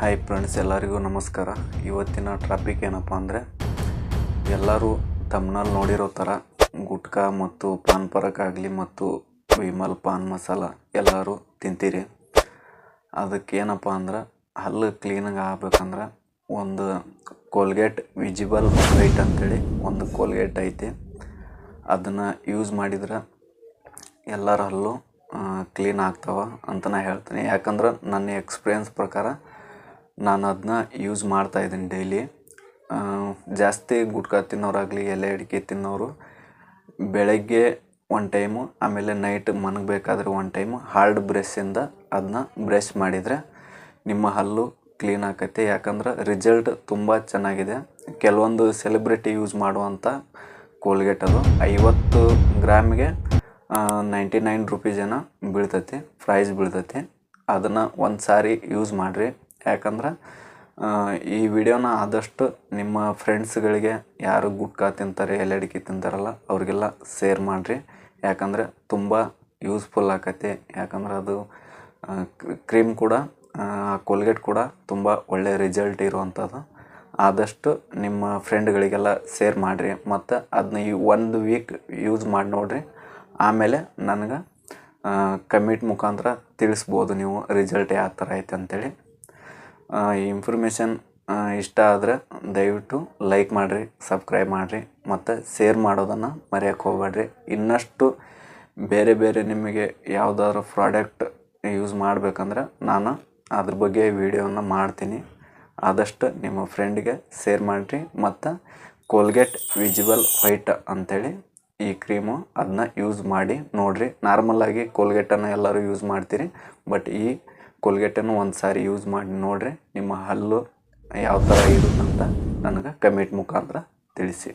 Hi friends ಎಲ್ಲರಿಗೂ ನಮಸ್ಕಾರ. ಇವತ್ತಿನ ಟ್ರಾಪಿಕ್ ಏನಪ್ಪ ಅಂದರೆ, ಎಲ್ಲರೂ ತಮ್ಮನಲ್ಲಿ ನೋಡಿರೋ ಥರ ಗುಟ್ಕಾ ಮತ್ತು ಪಾನ್ ಪರಕ್ ಆಗಲಿ ಮತ್ತು ವಿಮಲ್ ಪಾನ್ ಮಸಾಲ ಎಲ್ಲರೂ ತಿಂತೀರಿ. ಅದಕ್ಕೆ ಏನಪ್ಪ ಅಂದ್ರೆ, ಹಲ್ಲು ಕ್ಲೀನಾಗಿ ಆಗ್ಬೇಕಂದ್ರೆ ಒಂದು ಕೋಲ್ಗೇಟ್ ವಿಜಿಬಲ್ ವೈಟ್ ಅಂತೇಳಿ ಒಂದು ಕೋಲ್ಗೇಟ್ ಐತಿ. ಅದನ್ನು ಯೂಸ್ ಮಾಡಿದ್ರೆ ಎಲ್ಲರ ಹಲ್ಲು ಕ್ಲೀನ್ ಆಗ್ತಾವ ಅಂತ ನಾ ಹೇಳ್ತೀನಿ. ಯಾಕಂದ್ರೆ ನನ್ನ ಎಕ್ಸ್ಪೀರಿಯನ್ಸ್ ಪ್ರಕಾರ ನಾನು ಅದನ್ನ ಯೂಸ್ ಮಾಡ್ತಾ ಇದ್ದೀನಿ ಡೈಲಿ ಜಾಸ್ತಿ ಗುಟ್ಕಾ ತಿನ್ನೋರಾಗಲಿ, ಎಲೆ ಅಡಿಕೆ ತಿನ್ನೋರು, ಬೆಳಗ್ಗೆ ಒನ್ ಟೈಮು ಆಮೇಲೆ ನೈಟ್ ಮನಗಬೇಕಾದ್ರೆ ಒನ್ ಟೈಮು ಹಾರ್ಡ್ ಬ್ರಷಿಂದ ಅದನ್ನ ಬ್ರಷ್ ಮಾಡಿದರೆ ನಿಮ್ಮ ಹಲ್ಲು ಕ್ಲೀನ್ ಆಕೈತೆ. ಯಾಕಂದ್ರೆ ರಿಸಲ್ಟ್ ತುಂಬ ಚೆನ್ನಾಗಿದೆ. ಕೆಲವೊಂದು ಸೆಲೆಬ್ರಿಟಿ ಯೂಸ್ ಮಾಡುವಂಥ ಕೋಲ್ಗೇಟ್ ಅದು. ಐವತ್ತು ಗ್ರಾಮ್ಗೆ ನೈಂಟಿ ನೈನ್ ರುಪೀಸ್ ಏನೋ ಬೀಳ್ತೈತಿ ಪ್ರೈಸ್ ಬೀಳ್ತೈತಿ. ಅದನ್ನು ಒಂದು ಸಾರಿ ಯೂಸ್ ಮಾಡಿರಿ. ಯಾಕಂದ್ರೆ ಈ ವಿಡಿಯೋನ ಆದಷ್ಟು ನಿಮ್ಮ ಫ್ರೆಂಡ್ಸ್ಗಳಿಗೆ ಯಾರು ಗುಟ್ಕಾ ತಿಂತಾರೆ, ಎಲೆ ಅಡಿಕೆ ತಿಂತಾರಲ್ಲ, ಅವ್ರಿಗೆಲ್ಲ ಸೇರ್ ಮಾಡಿರಿ. ಯಾಕಂದರೆ ತುಂಬ ಯೂಸ್ಫುಲ್ ಆಕತಿ. ಯಾಕಂದ್ರೆ ಅದು ಕ್ರೀಮ್ ಕೂಡ ಕೋಲ್ಗೇಟ್ ಕೂಡ ತುಂಬ ಒಳ್ಳೆಯ ರಿಸಲ್ಟ್ ಇರುವಂಥದ್ದು ಆದಷ್ಟು ನಿಮ್ಮ ಫ್ರೆಂಡ್ಗಳಿಗೆಲ್ಲ ಸೇರ್ ಮಾಡಿರಿ. ಮತ್ತು ಅದನ್ನ ಈ ಒಂದು ವೀಕ್ ಯೂಸ್ ಮಾಡಿ ನೋಡಿರಿ. ಆಮೇಲೆ ನನಗೆ ಕಮಿಟ್ ಮುಖಾಂತರ ತಿಳಿಸ್ಬೋದು ನೀವು ರಿಸಲ್ಟ್ ಯಾವ ಥರ ಐತೆ ಅಂತೇಳಿ ಈ ಇನ್ಫಾರ್ಮೇಷನ್ ಇಷ್ಟ ಆದರೆ ದಯವಿಟ್ಟು ಲೈಕ್ ಮಾಡಿರಿ ಸಬ್ಸ್ಕ್ರೈಬ್ ಮಾಡಿರಿ, ಮತ್ತು ಶೇರ್ ಮಾಡೋದನ್ನು ಮರೆಯೋಕ್ಕೆ ಹೋಗ್ಬೇಡ್ರಿ. ಇನ್ನಷ್ಟು ಬೇರೆ ಬೇರೆ ನಿಮಗೆ ಯಾವುದಾದ್ರು ಪ್ರಾಡಕ್ಟ್ ಯೂಸ್ ಮಾಡಬೇಕಂದ್ರೆ ನಾನು ಅದ್ರ ಬಗ್ಗೆ ವೀಡಿಯೋನ ಮಾಡ್ತೀನಿ. ಆದಷ್ಟು ನಿಮ್ಮ ಫ್ರೆಂಡ್ಗೆ ಶೇರ್ ಮಾಡಿರಿ, ಮತ್ತು ಕೋಲ್ಗೇಟ್ ವಿಜಿಬಲ್ ವೈಟ್ ಅಂಥೇಳಿ ಈ ಕ್ರೀಮು ಅದನ್ನ ಯೂಸ್ ಮಾಡಿ ನೋಡಿರಿ. ನಾರ್ಮಲಾಗಿ ಕೋಲ್ಗೇಟನ್ನು ಎಲ್ಲರೂ ಯೂಸ್ ಮಾಡ್ತೀರಿ ಬಟ್ ಈ ಕೋಲ್ಗೇಟನ್ನು ಒಂದು ಸಾರಿ ಯೂಸ್ ಮಾಡಿ ನೋಡಿರಿ, ನಿಮ್ಮ ಹಲ್ಲು ಯಾವ ಥರ ಇರುತ್ತಂತ ನನಗೆ ಕಮೆಂಟ್ ಮುಖಾಂತರ ತಿಳಿಸಿ.